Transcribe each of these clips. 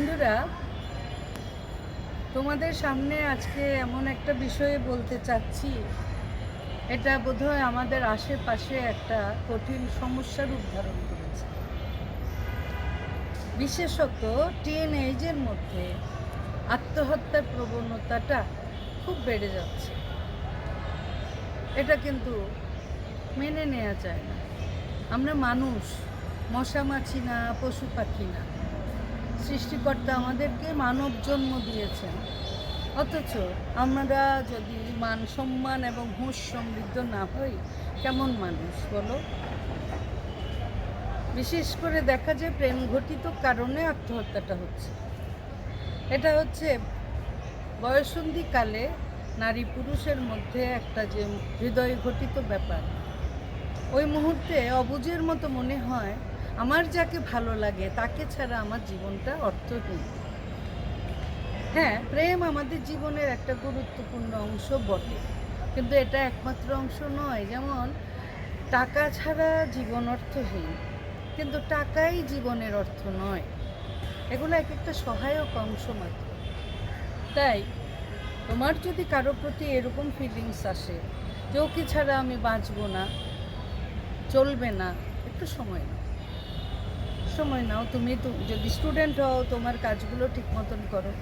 বন্ধুরা, তোমাদের সামনে আজকে এমন একটা বিষয়ে বলতে চাচ্ছি। এটা বোধহয় আমাদের আশেপাশে একটা কঠিন সমস্যার উদ্ধারণ করেছে বিশেষত টিন এইজের মধ্যে আত্মহত্যার প্রবণতাটা খুব বেড়ে যাচ্ছে। এটা কিন্তু মেনে নেওয়া যায় না। আমরা মানুষ, মশা মাছি না, পশু পাখি না। সৃষ্টিকর্তা আমাদেরকে মানব জন্ম দিয়েছেন। অথচ আমরা যদি মান সম্মান এবং হুঁশ সমৃদ্ধ না হই, কেমন মানুষ বলো? বিশেষ করে দেখা যায় প্রেম ঘটিত কারণে আত্মহত্যাটা হচ্ছে। এটা হচ্ছে বয়সন্ধিকালে নারী পুরুষের মধ্যে একটা যে হৃদয় ঘটিত ব্যাপার। ওই মুহূর্তে অবুজের মতো মনে হয় আমার যাকে ভালো লাগে, তাকে ছাড়া আমার জীবনটা অর্থহীন। হ্যাঁ প্রেম আমাদের জীবনের একটা গুরুত্বপূর্ণ অংশ বটে। কিন্তু এটা একমাত্র অংশ নয়। যেমন, টাকা ছাড়া জীবন অর্থহীন, কিন্তু টাকাই জীবনের অর্থ নয়। এগুলো এক একটা সহায়ক অংশ মাত্র। তাই, তোমার যদি কারও প্রতি এরকম ফিলিংস আসে, যে ছাড়া আমি বাঁচবো না, চলবে না, একটু সময় নাও। সময় নাও, তুমি যদি স্টুডেন্ট হও, তোমার কাজগুলো ঠিক মতন করো।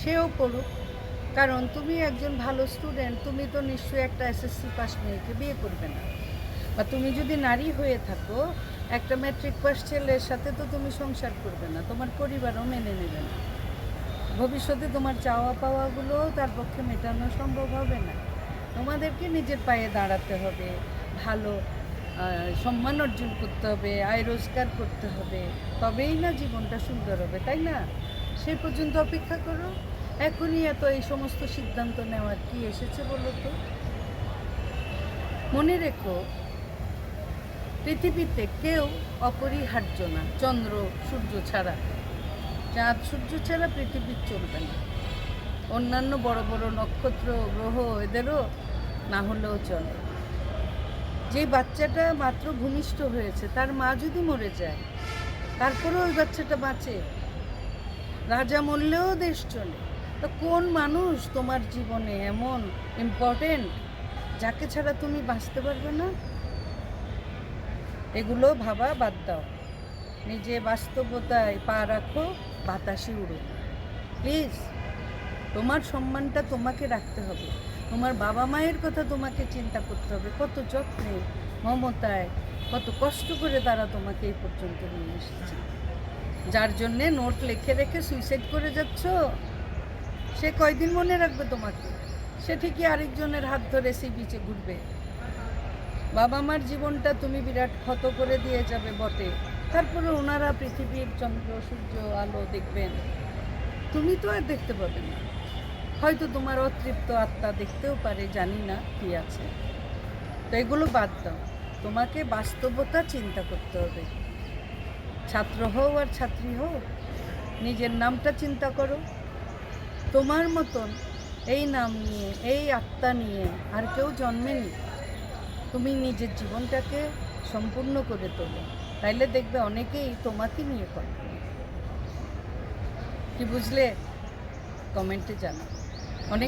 সেও করুক। কারণ তুমি একজন ভালো স্টুডেন্ট তুমি তো নিশ্চয়ই একটা এসএসসি পাস মেয়েকে বিয়ে করবে না। বা তুমি যদি নারী হয়ে থাকো, একটা ম্যাট্রিক পাস ছেলের সাথে তো তুমি সংসার করবে না, তোমার পরিবারও মেনে নেবে না। ভবিষ্যতে তোমার চাওয়া পাওয়াগুলো তার পক্ষে মেটানো সম্ভব হবে না। তোমাদেরকে নিজের পায়ে দাঁড়াতে হবে। ভালো সম্মান অর্জন করতে হবে, আয় রোজগার করতে হবে, তবেই না জীবনটা সুন্দর হবে, তাই না? সে পর্যন্ত অপেক্ষা করো। এখনই এত এই সমস্ত সিদ্ধান্ত নেওয়ার কি এসেছে বলো তো? মনে রেখো, পৃথিবীতে কেউ অপরিহার্য না, চন্দ্র, সূর্য ছাড়া। চাঁদ, সূর্য ছাড়া পৃথিবীর চলবে না। অন্যান্য বড় বড় নক্ষত্র, গ্রহ এদেরও না হলেও চলে। যে বাচ্চাটা মাত্র ভূমিষ্ঠ হয়েছে, তার মা যদি মরে যায়, তারপরেও ওই বাচ্চাটা বাঁচে? রাজা মরলেও দেশ চলে। তো কোন মানুষ তোমার জীবনে এমন ইম্পর্টেন্ট যাকে ছাড়া তুমি বাঁচতে পারবে না? এগুলো ভাবা বাদ দাও। নিজে বাস্তবতায় পা রাখো, বাতাসে উড়ো। প্লিজ, তোমার সম্মানটা তোমাকে রাখতে হবে। তোমার বাবা মায়ের কথা তোমাকে চিন্তা করতে হবে। কত যত্নে, মমতায়, কত কষ্ট করে তারা তোমাকে এই পর্যন্ত নিয়ে এসেছে। যার জন্যে নোট লিখে রেখে সুইসাইড করে যাচ্ছ, সে কয়দিন মনে রাখবে তোমাকে? সে ঠিকই আরেকজনের হাত ধরে সেই বিচে ঘুরবে। বাবা মার জীবনটা তুমি বিরাট ক্ষত করে দিয়ে যাবে বটে। তারপরে ওনারা পৃথিবীর চন্দ্র, সূর্য, আলো দেখবেন। তুমি তো আর দেখতে পাবে না। হয়তো তোমার অতৃপ্ত আত্মা দেখতেও পারে, জানি না কি আছে। তো এগুলো বাদ দাও। তোমাকে বাস্তবতা চিন্তা করতে হবে। ছাত্র হও আর ছাত্রী হও, নিজের নামটা চিন্তা করো। তোমার মতন এই নাম নিয়ে, এই আত্মা নিয়ে আর কেউ জন্মেনি তুমি নিজের জীবনটাকে সম্পূর্ণ করে তোলো। তাইলে দেখবে অনেকেই তোমাকে নিয়ে কল্পনা কি বুঝলে? কমেন্টে জানাও। অনেক